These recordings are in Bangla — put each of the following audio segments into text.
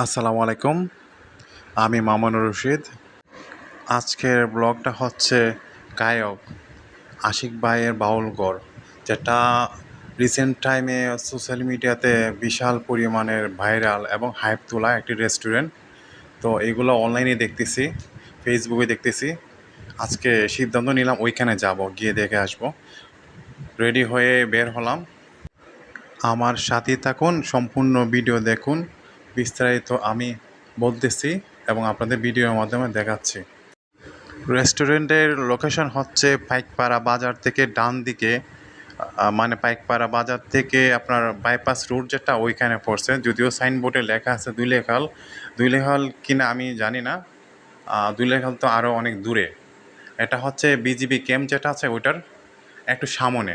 আসসালামু আলাইকুম। আমি মামুনুর রশিদ। আজকের ব্লগটা হচ্ছে গায়ক আশিক ভাইয়ের বাউলগড় যেটা রিসেন্ট টাইমে সোশ্যাল মিডিয়াতে বিশাল পরিমাণের ভাইরাল এবং হাইপ তোলা একটি রেস্টুরেন্ট তো এগুলো অনলাইনে দেখতেছি ফেসবুকে দেখতেছি। আজকে সিদ্ধান্ত নিলাম ওইখানে যাব, গিয়ে দেখে আসব। রেডি হয়ে বের হলাম। আমার সাথে থাকুন, সম্পূর্ণ ভিডিও দেখুন। বিস্তারিত আমি বলতেছি এবং আপনাদের ভিডিওর মাধ্যমে দেখাচ্ছি। রেস্টুরেন্টের লোকেশন হচ্ছে পাইকপাড়া বাজার থেকে ডান দিকে মানে পাইকপাড়া বাজার থেকে আপনার বাইপাস রুট যেটা ওইখানে পড়ছে। যদিও সাইনবোর্ডে লেখা আছে দুলেখাল দুলেখাল কিনা আমি জানি না। দুলেখাল তো আরও অনেক দূরে। এটা হচ্ছে বিজিবি ক্যাম্প যেটা আছে ওইটার একটু সামনে।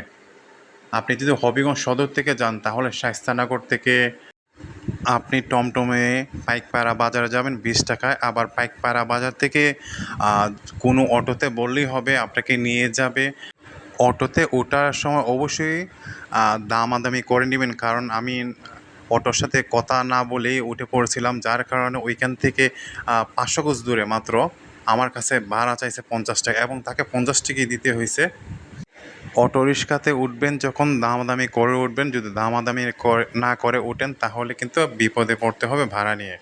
আপনি যদি হবিগঞ্জ সদর থেকে যান তাহলে শাইস্তানগর থেকে আপনি টমটমে পাইকপাড়া বাজারে যাবেন বিশ টাকায়। আবার পাইকপাড়া বাজার থেকে কোনো অটোতে বললেই হবে, আপনাকে নিয়ে যাবে। অটোতে ওঠার সময় অবশ্যই দামাদামি করে নেবেন। কারণ আমি অটোর সাথে কথা না বলেই উঠে পড়েছিলাম, যার কারণে ওইখান থেকে পাঁচশো কোচ দূরে মাত্র। আমার কাছে ভাড়া চাইছে পঞ্চাশ টাকা এবং তাকে পঞ্চাশ টাকাই দিতে হয়েছে। অটো রিক্সাতে উঠবেন, যখন দামাদামি করে উঠবেন, যদি দামাদামি করে- না করে ওঠেন তাহলে কিন্তু বিপদে পড়তে হবে ভাড়া নিয়ে।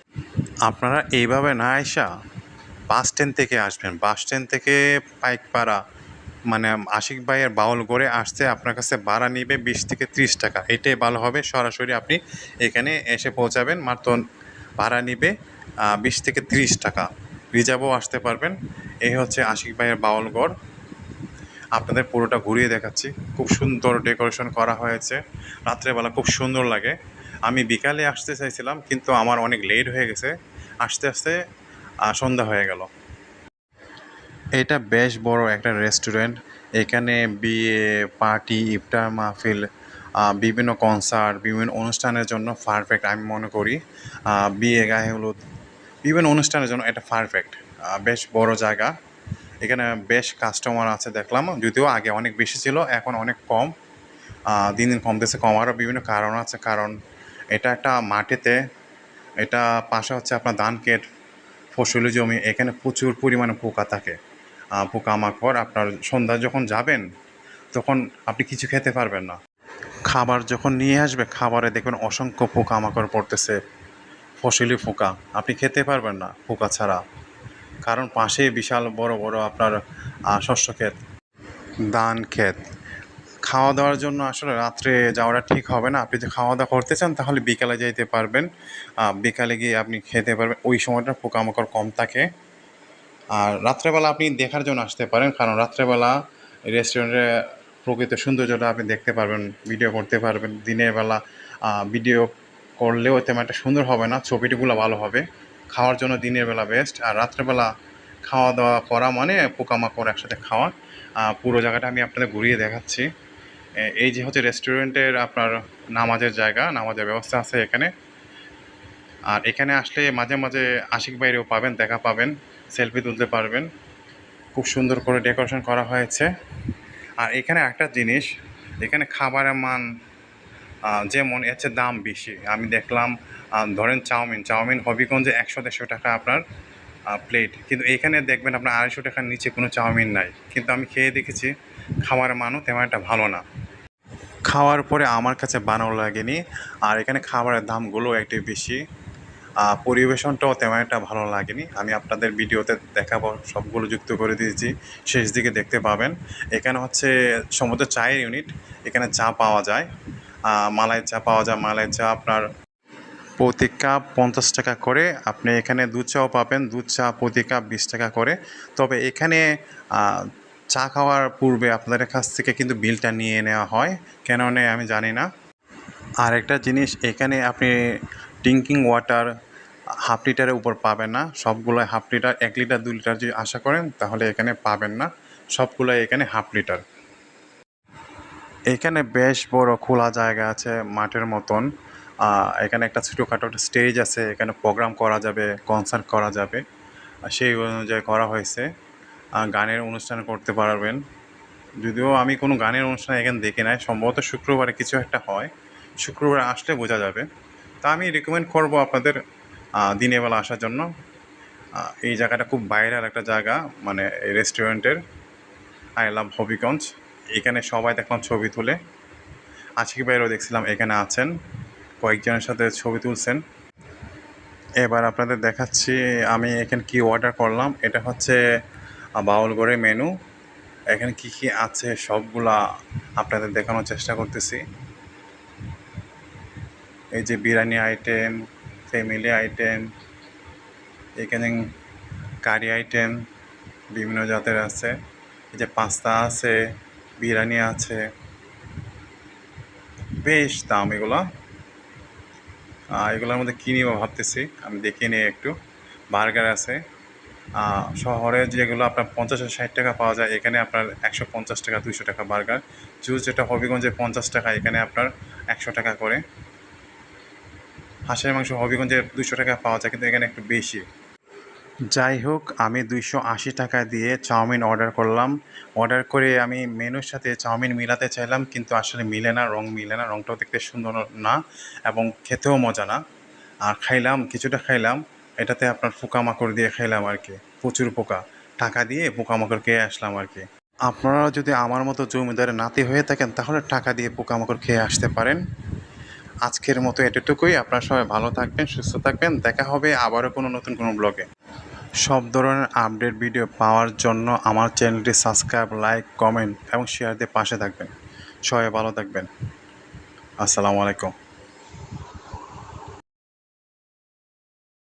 আপনারা এইভাবে না আইসা বাস স্ট্যান্ড থেকে আসবেন। বাস স্ট্যান্ড থেকে পাইকপাড়া মানে আশিক ভাইয়ের বাউল গড়ে আসতে আপনার কাছে ভাড়া নিবে বিশ থেকে ত্রিশ টাকা। এটাই ভালো হবে। সরাসরি আপনি এখানে এসে পৌঁছাবেন, মাত্র ভাড়া নিবে বিশ থেকে ত্রিশ টাকা। রিজার্ভও আসতে পারবেন। এই হচ্ছে আশিক ভাইয়ের বাউল গড়। আপনাদের পুরোটা ঘুরিয়ে দেখাচ্ছি। খুব সুন্দর ডেকোরেশন করা হয়েছে। রাত্রেবেলা খুব সুন্দর লাগে। আমি বিকালে আসতে চাইছিলাম, কিন্তু আমার অনেক লেট হয়ে গেছে। আসতে আসতে সন্ধ্যা হয়ে গেল। এটা বেশ বড় একটা রেস্টুরেন্ট। এখানে বিয়ে, পার্টি, ইফতার, মাহফিল বিভিন্ন কনসার্ট, বিভিন্ন অনুষ্ঠানের জন্য পারফেক্ট আমি মনে করি। বিয়ে, গায়ে হলুদ, বিভিন্ন অনুষ্ঠানের জন্য এটা পারফেক্ট বেশ বড় জায়গা। এখানে বেশ কাস্টমার আছে দেখলাম, যদিও আগে অনেক বেশি ছিল, এখন অনেক কম। দিন দিন কমতেছে কমারও বিভিন্ন কারণ আছে, কারণ এটা একটা মাটিতে, এটা পাশে হচ্ছে আপনার ধান ক্ষেত, ফসলি জমি, এখানে প্রচুর পরিমাণে পোকা থাকে। পোকামাকড়, আপনার সন্ধ্যা যখন যাবেন, তখন আপনি কিছু খেতে পারবেন না। খাবার যখন নিয়ে আসবে, খাবারে দেখবেন অসংখ্য পোকামাকড় পড়তেছে, ফসলি পোকা। আপনি খেতে পারবেন না পোকা ছাড়া। কারণ পাশে বিশাল বড় বড় আপনার শস্য ক্ষেত, ধান ক্ষেত। খাওয়া দাওয়ার জন্য আসলে রাত্রে যাওয়াটা ঠিক হবে না। আপনি যদি খাওয়া দাওয়া করতে চান তাহলে বিকালে যাইতে পারবেন। বিকালে গিয়ে আপনি খেতে পারবেন। ওই সময়টা পোকামাকড় কম থাকে। আর রাত্রেবেলা আপনি দেখার জন্য আসতে পারেন। কারণ রাত্রেবেলা রেস্টুরেন্টে প্রকৃত সৌন্দর্যটা আপনি দেখতে পারবেন, ভিডিও করতে পারবেন। দিনের বেলা ভিডিও করলেও তেমন একটা সুন্দর হবে না। ছবিটিগুলো ভালো হবে। খাওয়ার জন্য দিনের বেলা বেস্ট আর রাত্রেবেলা খাওয়া দাওয়া করা মানে পোকামাকড় একসাথে খাওয়া। পুরো জায়গাটা আমি আপনাদের ঘুরিয়ে দেখাচ্ছি। এই যে হচ্ছে রেস্টুরেন্টের আপনার নামাজের জায়গা, নামাজের ব্যবস্থা আছে এখানে। আর এখানে আসলে মাঝে মাঝে আশিক বাইরেও পাবেন, দেখা পাবেন সেলফি তুলতে পারবেন। খুব সুন্দর করে ডেকোরেশন করা হয়েছে। আর এখানে একটা জিনিস, এখানে খাবারের মান যেমন এর দাম বেশি। আমি দেখলাম ধরেন চাউমিন চাউমিন হবিগঞ্জে একশো দেড়শো টাকা আপনার প্লেট কিন্তু এখানে দেখবেন আপনার আড়াইশো টাকার নিচে কোনো চাউমিন নাই। কিন্তু আমি খেয়ে দেখেছি খাবারের মানও তেমন একটা ভালো না। খাওয়ার পরে আমার কাছে বানানো লাগেনি, আর এখানে খাবারের দামগুলো একটু বেশি। পরিবেশনটাও তেমন একটা ভালো লাগেনি। আমি আপনাদের ভিডিওতে দেখাবো, সবগুলো যুক্ত করে দিয়েছি, শেষ দিকে দেখতে পাবেন। এখানে হচ্ছে সমুদ্র চায়ের ইউনিট এখানে চা পাওয়া যায়। মালাই চা পাওয়া যায়। মালাই চা আপনার প্রতি কাপ পঞ্চাশ টাকা করে। আপনি এখানে দুধ চাও পাবেন। দুধ চা প্রতি কাপ বিশ টাকা করে। তবে এখানে চা খাওয়ার পূর্বে আপনাদের কাছ থেকে কিন্তু বিলটা নিয়ে নেওয়া হয়। কেন নেয় আমি জানি না। আর একটা জিনিস, এখানে আপনি ড্রিঙ্কিং ওয়াটার হাফ লিটারের উপর পাবেন না। সবগুলো হাফ লিটার, এক লিটার দু লিটার যদি আশা করেন, তাহলে এখানে পাবেন না। সবগুলো এখানে হাফ লিটার। এখানে বেশ বড় খোলা জায়গা আছে মাঠের মতন। এখানে একটা ছোটোখাটো একটা স্টেজ আছে, এখানে প্রোগ্রাম করা যাবে, কনসার্ট করা যাবে। সেই অনুযায়ী করা হয়েছে। গানের অনুষ্ঠান করতে পারবেন। যদিও আমি কোনো গানের অনুষ্ঠান এখানে দেখি নাই, সম্ভবত শুক্রবারে কিছু একটা হয়। শুক্রবার আসলে বোঝা যাবে। তা আমি রেকমেন্ড করব আপনাদের দিনের বেলা আসার জন্য। এই জায়গাটা খুব বাইরের একটা জায়গা মানে রেস্টুরেন্টের আই লাভ হবিগঞ্জ এখানে সবাই দেখলাম ছবি তুলে। আশিক ভাইয়েরও দেখছিলাম এখানে আছেন। কয়েকজনের সাথে ছবি তুলছেন। এবার আপনাদের দেখাচ্ছি আমি এখানে কি অর্ডার করলাম। এটা হচ্ছে আহ, বাউলগড়ের মেনু এখানে কি কি আছে সবগুলা আপনাদের দেখানোর চেষ্টা করতেছি। এই যে বিরিয়ানি আইটেম ফ্যামিলি আইটেম এখানে কারি আইটেম বিভিন্ন জাতের আছে। এই যে পাস্তা আছে বিরিয়ানি আছে। বেশ দাম এগুলো। এগুলোর মধ্যে কী নিব ভাবতেছি, আমি দেখিয়ে নিই একটু। বার্গার আছে। শহরে যেগুলো আপনার পঞ্চাশ ষাট টাকা পাওয়া যায়, এখানে আপনার একশো পঞ্চাশ টাকা, দুইশো টাকা বার্গার। জুস যেটা হবিগঞ্জে পঞ্চাশ টাকা, এখানে আপনার একশো টাকা করে। হাঁসের মাংস হবিগঞ্জে দুশো টাকা পাওয়া যায়, কিন্তু এখানে একটু বেশি। যাই হোক আমি দুইশো আশি টাকা দিয়ে চাউমিন অর্ডার করলাম। অর্ডার করে আমি মেনুর সাথে চাউমিন মিলাতে চাইলাম, কিন্তু আসলে মিলে না, রং মিলে না, রংটাও দেখতে সুন্দর না এবং খেতেও মজা না। আর খাইলাম, কিছুটা খাইলাম, এটাতে আপনার পোকামাকড় দিয়ে খাইলাম আর কি, প্রচুর পোকা। টাকা দিয়ে পোকামাকড় খেয়ে আসলাম আর কি। আপনারা যদি আমার মতো জমিদারের নাতি হয়ে থাকেন, তাহলে টাকা দিয়ে পোকামাকড় খেয়ে আসতে পারেন। আজকের মতো এতটুকুই। আপনারা সবাই ভালো থাকবেন, সুস্থ থাকবেন। দেখা হবে আবারও কোনো নতুন কোনো ব্লগে। সব ধরনের আপডেট ভিডিও পাওয়ার জন্য আমার চ্যানেলটি সাবস্ক্রাইব, লাইক, কমেন্ট এবং শেয়ার দিয়ে পাশে থাকবেন। সবাই ভালো থাকবেন। আসসালামু আলাইকুম।